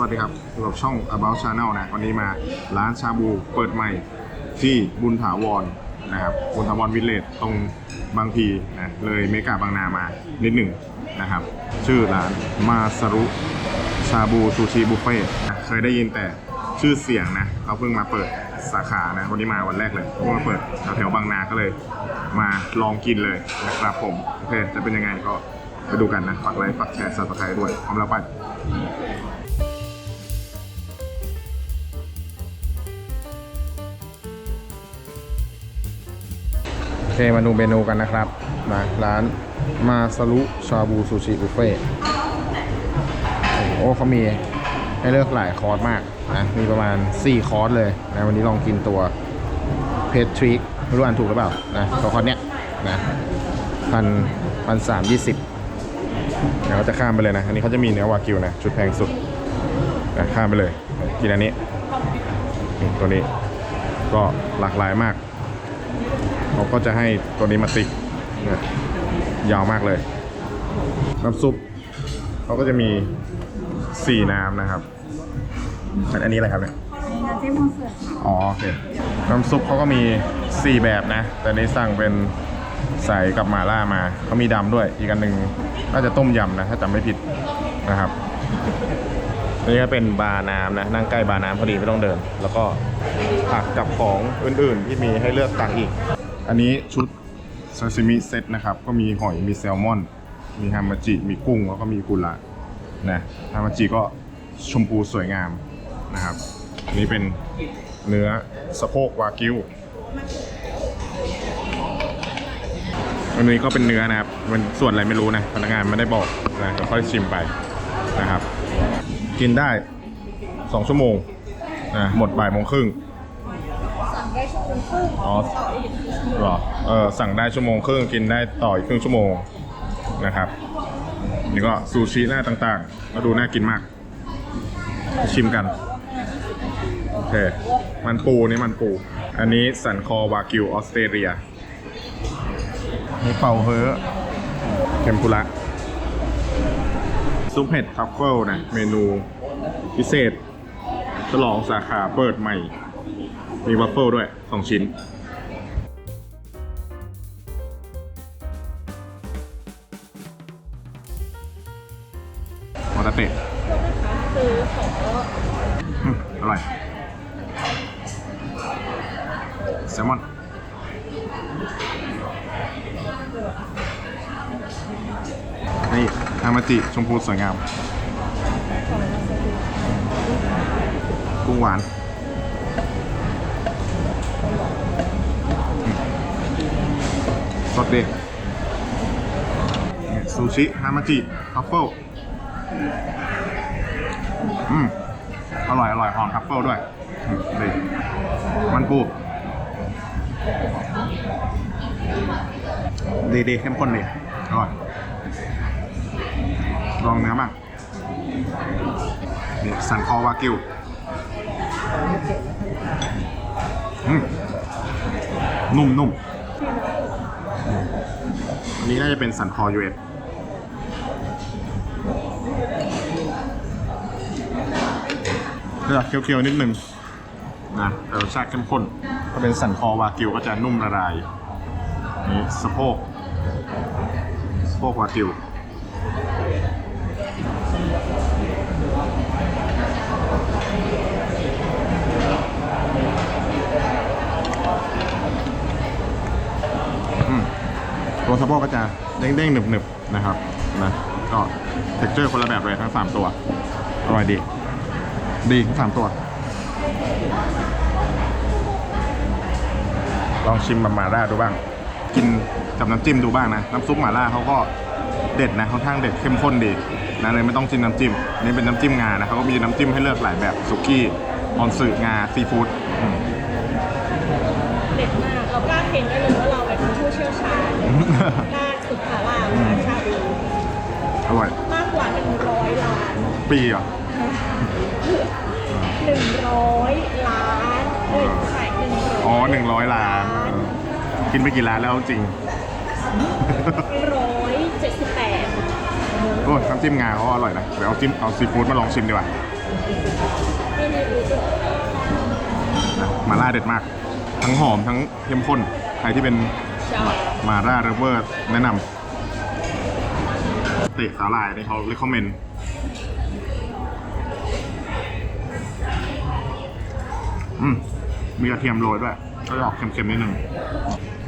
วัสดีครับอยู่กับช่อง About Channel นะ วันนี้มาร้านชาบูเปิดใหม่ที่บุญถาวรนะครับ บุญถาวรวิลเลจตรงบางพีนะ เลยเมกาบางนามานิดหนึ่งนะครับ ชื่อร้านมาสรุชาบูซูชิบุฟเฟ่ต์นะเคยได้ยินแต่ชื่อเสียงนะ เขาเพิ่งมาเปิดสาขานะ วันนี้มาวันแรกเลย เขาเพิ่งมาเปิดแถวๆบางนาก็เลย มาลองกินเลยนะครับผม โอเค จะเป็นยังไงก็ไปดูกันนะ ฝากไลค์ ฝากแชร์ สับสไครต์ด้วยพร้อมแล้วไป มาดูเมนูกันนะครับมาร้านมาสรุชาบูซูชิบุฟเฟ่ต์โอ้เขามีให้เลือกหลายคอร์สมากนะมีประมาณ 4 คอร์สเลยนะวันนี้ลองกินตัวเพทริกรู้อ่านถูกหรือเปล่านะตัวคอร์สเนี้ยนะพันพันสามยี่สิบเดี๋ยวเราจะข้ามไปเลยนะ อันนี้เขาจะมีเนื้อวากิวนะชุดแพงสุดนะข้ามไปเลย กินอันนี้ ตัวนี้ก็หลากหลายมาก เขาก็จะให้ตัวนี้มาติดเนี่ยยาวมากเลย น้ำซุปเขาก็จะมีสี่น้ำนะครับ อันอันนี้อะไรครับเนี่ยน้ำเจ๊มอนเสือกค่ะอ๋อโอเคน้ำซุปเขาก็มีสี่แบบนะ แต่นี้สั่งเป็นใส่กับหม่าล่ามาเขามีดำด้วย อีกอันหนึ่งน่าจะต้มยำนะ ถ้าจำไม่ผิดนะครับ นี่ก็เป็นบาร์น้ำนะ นั่งใกล้บาร์น้ำพอดีไม่ต้องเดิน แล้วก็ผักกับของอื่นๆ ที่มีให้เลือกตักอีก อันนี้ชุดซาซิมิเซตนะครับ ก็มีหอยมีแซลมอน มีฮามาจิมีกุ้งแล้วก็มีกุระนะฮามาจิก็ชมพูสวยงามนะครับอันนี้เป็นเนื้อสะโพกวากิวอันนี้ก็เป็นเนื้อนะครับมันส่วนอะไรไม่รู้นะพนักงานไม่ได้บอกนะเดี๋ยวค่อยชิมไปนะครับ กินได้ 2 ชั่วโมงนะหมดบ่ายโมงครึ่งสั่งได้ชั่วโมงครึ่งอ๋อต่ออีกชั่วโมงเหรอเออสั่งได้ชั่วโมงครึ่งกินได้ต่ออีกครึ่งชั่วโมงนะครับนี่ก็ซูชิหน้าต่างๆมาดูน่ากินมาก ชิมกันโอเคมันปูนี่มันปู อันนี้สันคอวากิวออสเตรเลียนี่เป่าเฮอเทมปุระซุปเห็ดทัฟเฟิลนะเมนู พิเศษฉลองสาขาเปิดใหม่ มีวัฟเฟิลด้วย 2 ชิ้น มอตาเตะคือขออืมอร่อย แซลมอนนี่ฮามาจิชมพูสวยงาม กุ้งหวานสดดีซูชิ ฮามาจิทัฟเฟิลอืม อร่อย อร่อย หอมทัฟเฟิลด้วยดีมันปูดีดีเข้มข้นดีอร่อย ลองเนื้อบ้างนี่สันคอวากิว นุ่มนุ่มอันนี้น่าจะเป็นสันคอยูเอสจะเคี้ยวๆนิดนึงนะแต่รสชาติเข้มข้น ถ้าเป็นสันคอวากิวก็จะนุ่มละลายนี่สะโพกสะโพกวากิว ตัวสะโพกก็จะเด้งๆหนึบๆนะครับนะก็เท็กเจอร์คนละแบบเลยทั้ง 3 ตัวอร่อยดี ดีทั้ง3ตัว ลองชิมมาม่าล่าดูบ้าง กินกับน้ำจิ้มดูบ้างนะ น้ำซุปหม่าล่าเขาก็เด็ดนะค่อนข้างเด็ดเข้มข้นดีนะเลยไม่ต้องจิ้มน้ำจิ้มนี่เป็นน้ำจิ้มงานะเขาก็มีน้ำจิ้มให้เลือกหลายแบบสุกี้ออนสึงาซีฟู้ดเด็ดมาก เรากล้าเค้นได้เลยว่าเราเป็นผู้เชี่ยวชาญด้านสุขาลาและชาบูอร่อย มากกว่า 100 ล้าน ปีเหรอะ 100 ล้านเอ้ยขาย100อ๋อหนึ่งร้อยล้านเออกินไปกี่ล้านแล้วจริงร้อยเจ็ดสิบแปดโอ้ยน้ำจิ้มงาเขาอร่อยนะเดี๋ยวเอาจิ้มเอาซีฟู้ดมาลองชิมดีกว่าอไม่มีรู้สึกนะมาล่าเด็ดมาก ทั้งหอมทั้งเข้มข้น ใครที่เป็นมาล่าเรเวอร์แนะนำเตะสาหร่ายนี่เขาเลคคอมเมนต์อืมมีกระเทียมโรยด้วย ก็จะออกเค็มๆนิดนึง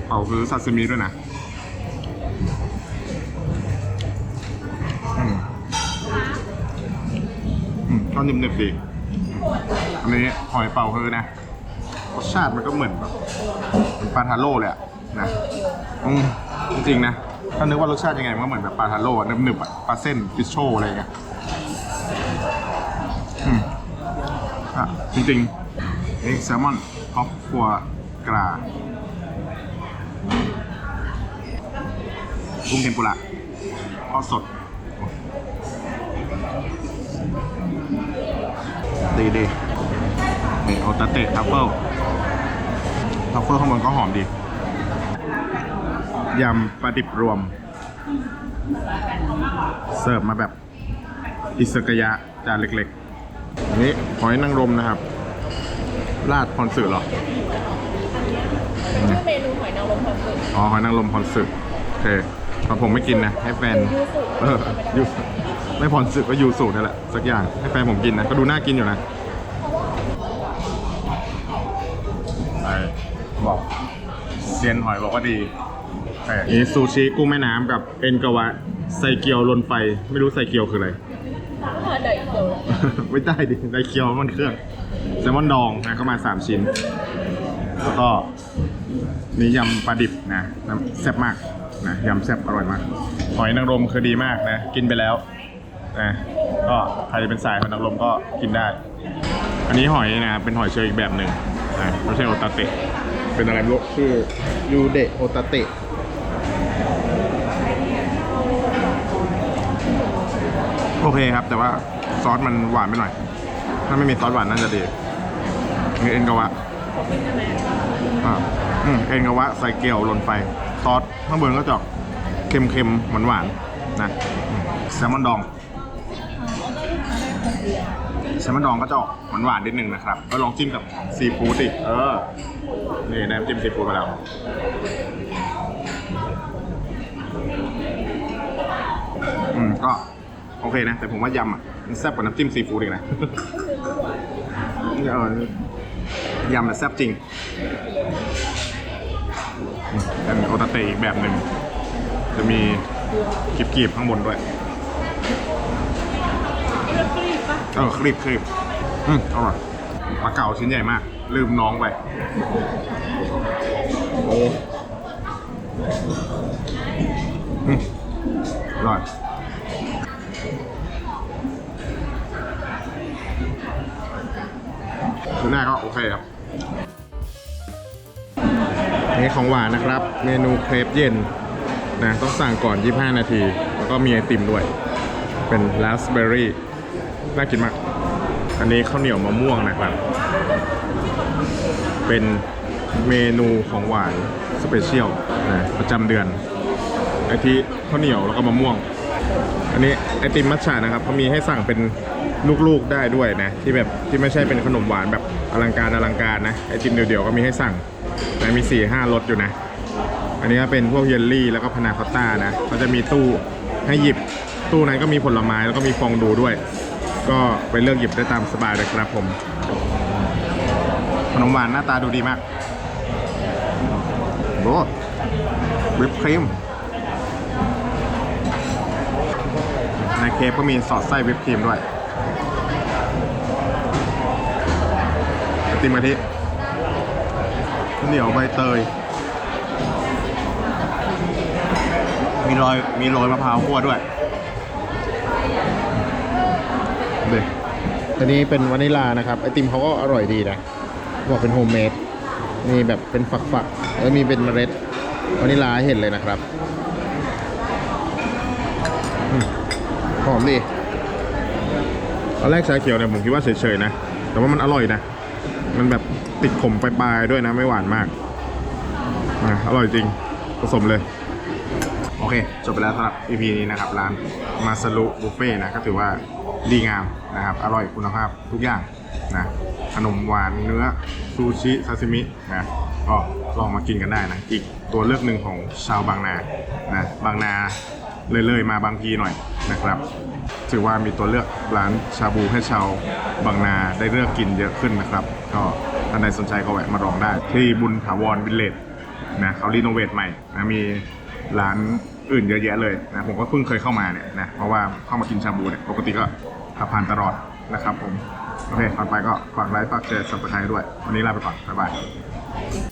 เขาคือซาซิมิด้วยนะอืมอืมก็นิ่มๆดี อันนี้หอยเป่าคือนะ รสชาติมันก็เหมือนแบบปลาทาโร่เลยอะนะอืมจริงๆนะ ถ้านึกว่ารสชาติยังไงมันก็เหมือนแบบปลาทาโร่อะหนึบๆอะปลาเส้นฟิชโชอะไรอย่างเงี้ยอืมอะจริงๆนี่แซลมอนฮอปฟัวกรากุ้งเทมปุระทอดสดดีดีนี่โอตาเตะทัฟเฟิล ทัฟเฟิลข้างบนก็หอมดียำปลาดิบรวม เสิร์ฟมาแบบอิสกยะจานเล็กๆ อันนี้หอยนางรมนะครับ ราดพรสึเหรอเป็นชื่อเมนูหอยนางรมความสุขอ๋อหอยนางรมพรสึโอเคตอนผมไม่กินนะ ให้แฟนยูสุเออยูสุไม่พรสึก็ยูสุนั่นแหละสักอย่างให้แฟนผมกินนะก็ดูน่ากินอยู่นะ เซียนหอยบอกว่าดีแต่นี่ซูชิกุ้งแม่น้ำกับเอ็นกาวะไซเกียวลนไฟ ไม่รู้ไซเกียวคืออะไรทอดเดยเดียวไม่ได้ดิไดเคียวมันเครื่องแซลมอนดองนะเข้ามา 3 ชิ้น แล้วก็นี่ยำปลาดิบนะน้ำแซ่บมากนะยำแซ่บอร่อยมาก หอยนางรมคือดีมากนะ กินไปแล้วนะก็ใครเป็นสายหอยนางรมก็กินได้ อันนี้หอยนะเป็นหอยเชลล์อีกแบบหนึ่งนะไม่ใช่โอตาเตะ เป็นอะไรไม่รู้ชื่อยูเดะโอตาเตะโอเคครับ แต่ว่าซอสมันหวานไปหน่อย ถ้าไม่มีซอสหวานน่าจะดีมีเอ็นกาวะอ่าอืมเอ็นกาวะใส่เกลียวหล่นไฟซอสข้างบนก็จะอกเค็มๆหวานๆนะแซลมอนดอง แซลมอนดองก็จะออกหวานหวานๆนิดนึงนะครับก็ลองจิ้มกับซีฟู้ดดิเออนี่น้ำจิ้มซีฟู้ดไปแล้วอืมก็โอเคนะ แต่ผมว่ายำอะมันแซ่บกว่าน้ำจิ้มซีฟู้ดอีกนะเออยำมันแซ่บจริงอืมเป็นโอตาเตะอีกแบบหนึ่งจะมีกรีบๆข้างบนด้วย เออคลิปคลิปอืมอร่อยปลาเก๋าชิ้นใหญ่มาก ลืมน้องไปโอ้อืมอร่อยคือหน้าก็โอเคครับนี่ของหวานนะครับ เมนูเครปเย็นนะต้องสั่งก่อน 25 นาที แล้วก็มีไอติมด้วย เป็นราสเบอร์รี่ น่ากินมาก อันนี้ข้าวเหนียวมะม่วงนะครับ เป็นเมนูของหวานสเปเชียลนะประจำเดือนไอที่ข้าวเหนียวแล้วก็มะม่วง อันนี้ไอติมมัทฉะนะครับเขามีให้สั่งเป็นลูกๆได้ด้วยนะ ที่แบบที่ไม่ใช่เป็นขนมหวานแบบอลังการอลังการนะไอติมเดี่ยวๆก็มีให้สั่งนะมี4ี่ห้ารสอยู่นะ อันนี้ก็เป็นพวกเยลลี่แล้วก็พานาคอตต้านะก็จะมีตู้ให้หยิบตู้นั้นก็มีผลไม้แล้วก็มีฟองดูด้วย ก็ไปเลือกหยิบได้ตามสบายเลยครับผมขนมหวานหน้าตาดูดีมากโอ้วิปครีมในเค้กก็มีสอดไส้วิปครีมด้วยติมกะทิข้าวเหนียวใบเตย มีรอยมีโรยมะพร้าวคั่วด้วยเด็ก อันนี้เป็นวานิลานะครับไอติมเขาก็อร่อยดีนะบอกเป็นโฮมเมดมีแบบเป็นฝักๆแล้วมีเป็นเมล็ดวานิลาเห็นเลยนะครับหอมดีตอนแรกชาเขียวเนี่ยผมคิดว่าเฉยๆนะ แต่ว่ามันอร่อยนะ มันแบบติดขมปลายๆด้วยนะไม่หวานมากอะอร่อยจริงผสมเลย เค จบไปแล้วสำหรับ EP นี้นะครับ ร้านมาสลุบุฟเฟ่นะก็ถือว่าดีงามนะครับ อร่อยคุณภาพทุกอย่างนะขนมหวานเนื้อซูชิซาซิมินะก็ลองมากินกันได้นะ อีกตัวเลือกหนึ่งของชาวบางนานะบางนาเลยๆมาบางพีหน่อยนะครับ ถือว่ามีตัวเลือกร้านชาบูให้ชาวบางนาได้เลือกกินเยอะขึ้นนะครับ ก็ท่านใดสนใจก็แวะมาลองได้ ที่บุญถาวรวิลเลจนะเขารีโนเวทใหม่นะมีร้าน อื่นเยอะแยะเลยนะผมก็เพิ่งเคยเข้ามาเนี่ยนะเพราะว่าเข้ามากินชาบูเนี่ยปกติก็ขับผ่านตลอดนะครับผม โอเคก่อนไปก็ฝากไลค์ฝากแชร์สับสไครต์ด้วย วันนี้ลาไปก่อน บ๊ายบาย